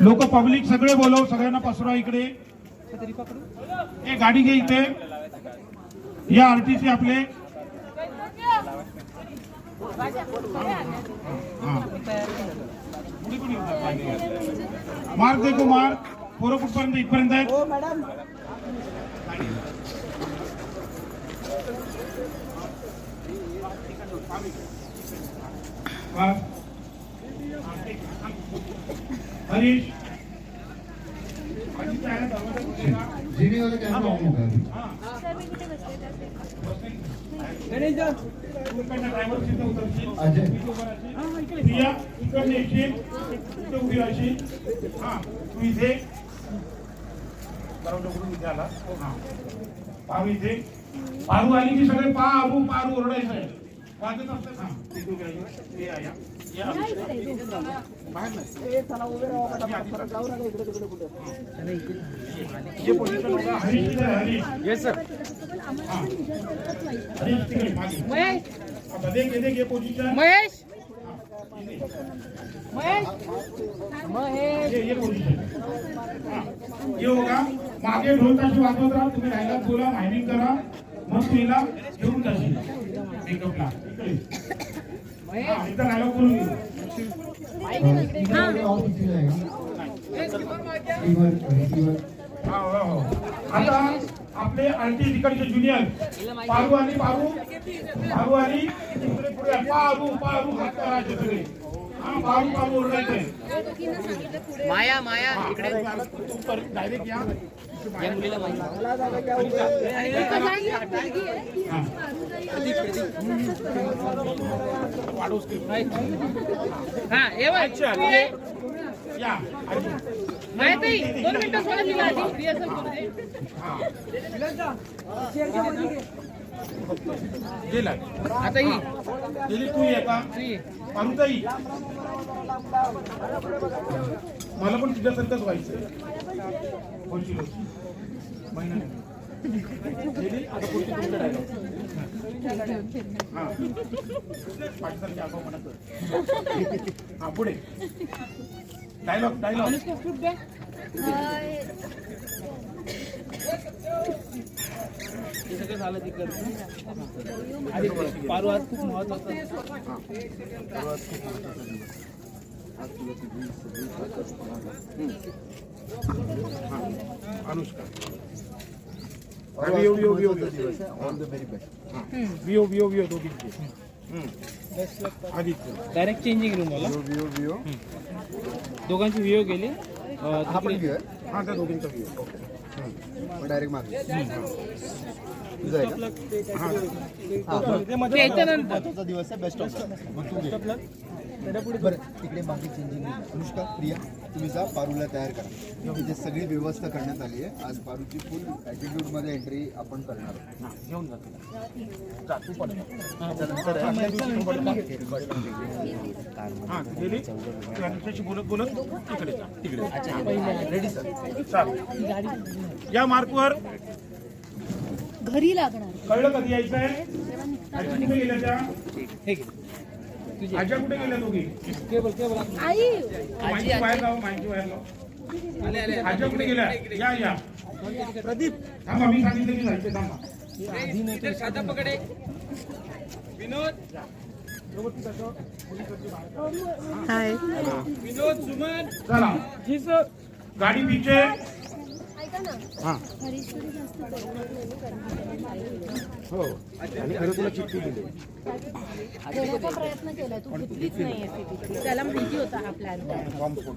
लोक पब्लिक सगळे बोलव सगळ्यांना पसरा इकडे. गाडी घे इथे. या आरटीसी आपले. हा. पुढे कोणी होतं? मार्ग दे कुमार पोरं कुठपर्यंत इथपर्यंत आहेत वा. हरीश हरीश आहे, दरवाजा खोलेला. हा. तू. हा, तू. हा. पारू आली की सगळे पारू पारू ओरडायचं वाजत असतात हा. इथे उभी राहायची. ये. महेश? आता देख, देख, ये position. महेश? हा, इथे. महेश महेश ये ये पोझिशन हा. ये बघा मागे ढोल ताशी वाजवत राहा. तुम्ही डायलॉग बोला. मायनिंग करा. मग तिला घेऊन जाशील. मेकअपला हा, इथं डायलॉग बोलून घेऊ हा, हो, हो. आता आपले आणखी तिकडचे ज्युनियर पारू आणि पारू. पारू आणि पुढे. पारू पारू हात करायचे सगळे. हा पारू पारू ओरडायचंय माया माया इकडे. डायरेक्ट या. मुलीला माहिती. हा. ये दोन मिनिटं सोडा तिला आधी रिहर्सल करू दे. गेला आता ही गेली तू मला पण तुझ्यासारखंच व्हायचं. महिना. गेली आता तुमचं. हा. पाठीसारखी म्हणत. हा पुढे डायलॉग डायलॉग हे सगळं झालं तिकडचं आधी पारू आज खूप महत्त्वाचा अनुष्का वियो वियो वियो ऑल द व्हेरी बेस्ट दोघींचे आदित्य डायरेक्ट चेंजिंग रूम मला विओ विओ दोघांची व्हिओ गेली अं, हा पण तिकडे- हा त्या दोघींचा मग डायरेक्ट मागे. तुझं आहे का? हा. त्याच्यानंतर दिवस आहे बेस्ट ऑफ मग तू घे बरं तिकडे बाकी चेंजिंग अनुष्का प्रिया तुम्ही जा पारूला तयार करा. तिथे सगळी व्यवस्था करण्यात आली आहे. आज पारूची फुल ॲटिट्यूडमध्ये एंट्री आपण करणार आहोत. हा, घेऊन जा तिला. जा तू पण त्याच्यानंतर हा गेली? तू अनुष्काशी बोलत बोलत? तिकडे जा तिकडे रेडी सर चाल या मार्कवर. घरी लागणार. कळलं कधी यायचं आहे. आजी कुठे गेल्या दोघी? केबल केबल आई. माहिती बाहेर लाव माहिती बाहेर लाव आले आले. आज्या कुठे गेल्या? या या. प्रदीप थांबा मी सांगितलं की जायचं थांबा. साधा पकडे विनोद. विनोद सुमन. चला. जी सर. गाडी पीछे. हा. हो. आणि खरं तुला चिठ्ठी दिली. देण्याचा प्रयत्न केलाय तू घेतलीच नाहीये ती. त्याला माहिती होता हा प्लॅन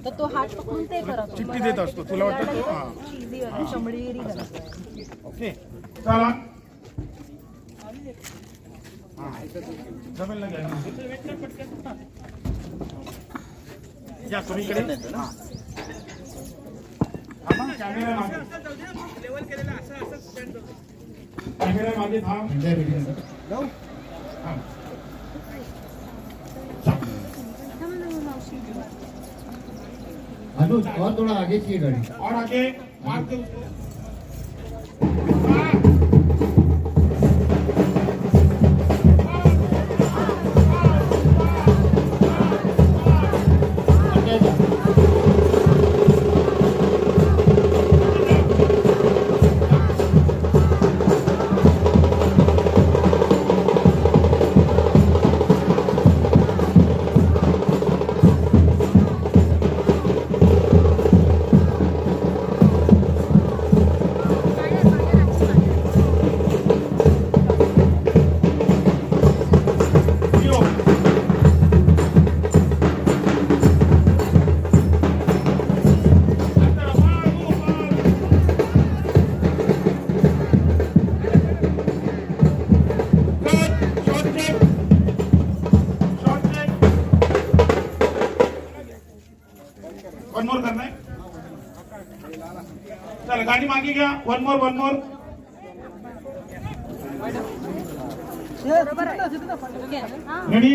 तर तो हात पकडून ते करत होता. चिठ्ठी देत असतो. तुला वाटतं तो- हा. Easy वाली चमडीगिरी करत ओके. चला. हा. जमेल ना घ्या या तुम्ही इकडे. हा. कॅमेरामध्ये थांब अनुज और थोड़ा आगे की गाड़ी और आगे मार के वन मोर करना है। चल गाड़ी मागे घ्या one more one more ready